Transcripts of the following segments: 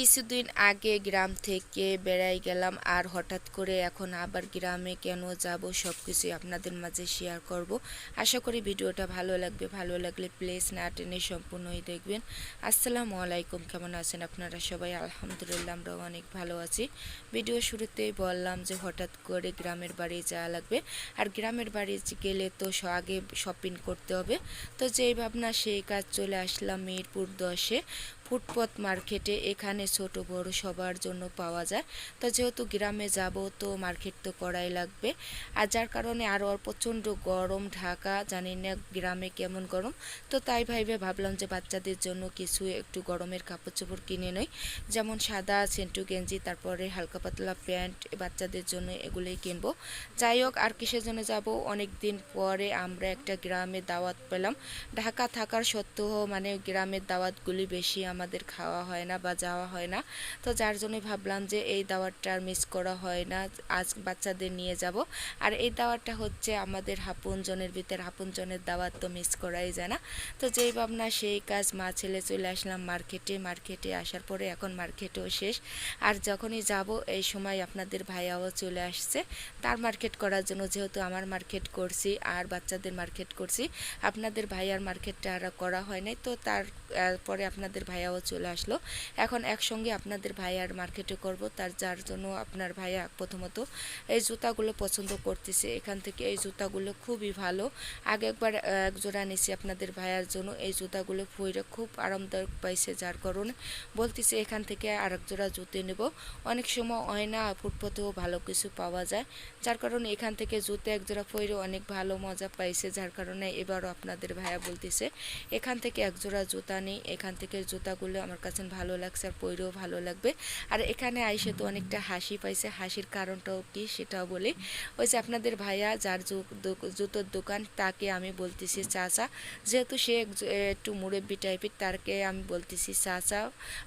কিছুদিন আগে গ্রাম থেকে বেড়াই গেলাম আর হঠাৎ করে এখন আবার গ্রামে কেন যাব সব কিছুই আপনাদের মাঝে শেয়ার করব। আশা করি ভিডিওটা ভালো লাগবে। ভালো লাগলে প্লেস না টেনে সম্পূর্ণই দেখবেন। আসসালামু আলাইকুম। কেমন আছেন আপনারা সবাই? আলহামদুলিল্লাহ আমরাও অনেক ভালো আছি। ভিডিও শুরুতেই বললাম যে হঠাৎ করে গ্রামের বাড়ি যাওয়া লাগবে। আর গ্রামের বাড়ি গেলে তো আগে শপিং করতে হবে। তো যেই ভাবনা সেই কাজ চলে আসলাম মিরপুর দশে। ফুটপথ মার্কেটে এখানে ছোট বড় সবার জন্য পাওয়া যায়। তো যেহেতু গ্রামে যাব, তো মার্কেট তো করাই লাগবে। আর যার কারণে আরও প্রচণ্ড গরম ঢাকা, জানি না গ্রামে কেমন গরম। তো তাই ভাইবে ভাবলাম যে বাচ্চাদের জন্য কিছু একটু গরমের কাপড় চোপড় কিনে নই। যেমন সাদা, সেন্টু, গেঞ্জি, তারপরে হালকা পাতলা প্যান্ট বাচ্চাদের জন্য এগুলোই কিনবো। যাই হোক, আর কিসের জন্য যাব? অনেক দিন পরে আমরা একটা গ্রামে দাওয়াত পেলাম। ঢাকা থাকার সত্ত্বেও মানে গ্রামের দাওয়াতগুলি বেশি আমাদের খাওয়া হয় না বা যাওয়া হয় না। তো যার জন্য ভাবলাম যে এই দাওয়াতটা আর মিস করা হয় না। আজ বাচ্চাদের নিয়ে যাব। আর এই দাওয়াতটা হচ্ছে আমাদের হাপুনজনের ভিতরে হাপুনজনের দাওয়াত তো মিস করাই যায় না। তো যেই ভাবনা, সেই কাজ মা ছেলে চলে আসলাম মার্কেটে। মার্কেটে আসার পরে এখন মার্কেটও শেষ। আর যখনই যাব, এই সময় আপনাদের ভাইয়াও চলে আসছে। তার মার্কেট করার জন্য যেহেতু আমার মার্কেট করছি আর বাচ্চাদের মার্কেট করছি, আপনাদের ভাইয়ার মার্কেটটা আর করা হয় নাই। তো তারপরে আপনাদের আপনাদের ভাইয়াও চলে আসলো। এখন একসঙ্গে আপনাদের ভাইয়ার মার্কেটে করব। তার, যার জন্য আপনার ভাইয়া প্রথমত এই জুতাগুলো পছন্দ করতেছে। এখান থেকে এই জুতাগুলো খুবই ভালো। আগে একবার এক জোড়া নিছি আপনাদের ভাইয়ার জন্য। এই জুতাগুলো পরে খুব আরামদায়ক পাইছে যার কারণে। বলতেছে এখান থেকে আরেক জোড়া জুতে নেব। অনেক সময় হয় না ফুটপথেও ভালো কিছু পাওয়া যায়। যার কারণে এখান থেকে জুতো এক জোড়া পরে অনেক ভালো মজা পাইছে। যার কারণে এবারও আপনাদের ভাইয়া বলতেছে, এখান থেকে এক জোড়া জুতা নেই এখান থেকে জুতাগুলো আমার কাছে ভালো লাগছে আর পরেও ভালো লাগবে। আর এখানে আইসে তো অনেকটা হাসি পাইছে। হাসির কারণটাও কি সেটাও বলি। ওই যে আপনাদের ভাইয়া, যার জুতোর দোকান, তাকে আমি বলতেছি, চাচা। যেহেতু সে একটু মুরব্বি টাইপের তাকে আমি বলতেছি, চাচা।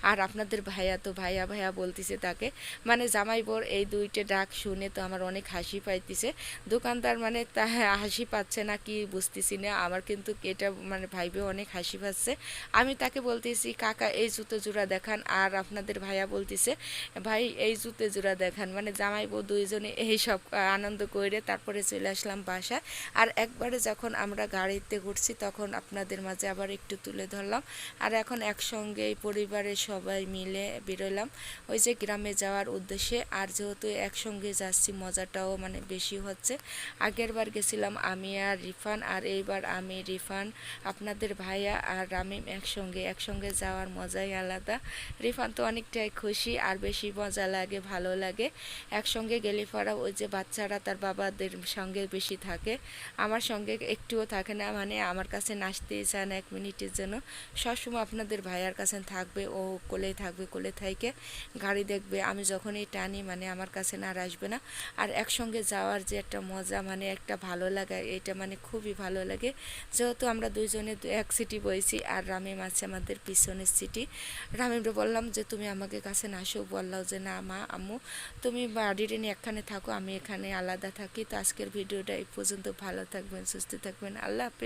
আর আপনাদের ভাইয়া তো ভাইয়া ভাইয়া বলতেছে তাকে। মানে জামাই বোর এই দুইটা ডাক শুনে তো আমার অনেক হাসি পাইতেছে। দোকানদার মানে তা হাসি পাচ্ছে না, কি বুঝতেছি না। আমার কিন্তু এটা মানে ভাইবে অনেক হাসি পাচ্ছে। আমি তাকে বলতেছি কাকা এই জুতো জোড়া দেখান। আর আপনাদের ভাইয়া বলতেছে, ভাই, এই জুতো জোড়া দেখান। মানে জামাই বউ দুইজনে এই সব আনন্দ করে তারপরে চলে আসলাম বাসায়। আর একবারে যখন আমরা গাড়িতে ঘুরছি তখন আপনাদের মাঝে আবার একটু তুলে ধরলাম। আর এখন একসঙ্গে এই পরিবারের সবাই মিলে বেরোলাম। ওই যে গ্রামে যাওয়ার উদ্দেশ্যে। আর যেহেতু একসঙ্গে যাচ্ছি, মজাটাও মানে বেশি হচ্ছে। আগের বার গেছিলাম আমি আর রিফান, আর এইবার আমি রিফান, আপনাদের ভাইয়া আর রামিম একসঙ্গে। একসঙ্গে যাওয়ার মজাই আলাদা। রিফান তো অনেকটাই খুশি, আর বেশি মজা লাগে, ভালো লাগে। একসঙ্গে গেলে পরা ওই যে বাচ্চারা তার বাবাদের সঙ্গে বেশি থাকে। আমার সঙ্গে একটুও থাকে না মানে আমার কাছে নাচতেই চায় না এক মিনিটের জন্য। সবসময় আপনাদের ভাইয়ার কাছে থাকবে, ও কোলেই থাকবে, কোলে থাইকে গাড়ি দেখবে। আমি যখনই টানি মানে আমার কাছে না আর আসবে না। আর একসঙ্গে যাওয়ার যে একটা মজা মানে একটা ভালো লাগা, এটা মানে খুবই ভালো লাগে। যেহেতু আমরা দুইজনে এক সিটি বইছি, আর রামে আছে আমাদের পিছনের সিটি রামিমরে বললাম যে, তুমি আমাকে কাছে না আসো বললাম যে, না মা, আম্মু, তুমি বাড়ির নিয়ে এখানে থাকো, আমি এখানে আলাদা থাকি। তো আজকের ভিডিওটা এই পর্যন্ত। ভালো থাকবেন, সুস্থ থাকবেন। আল্লাহ হাফেজ।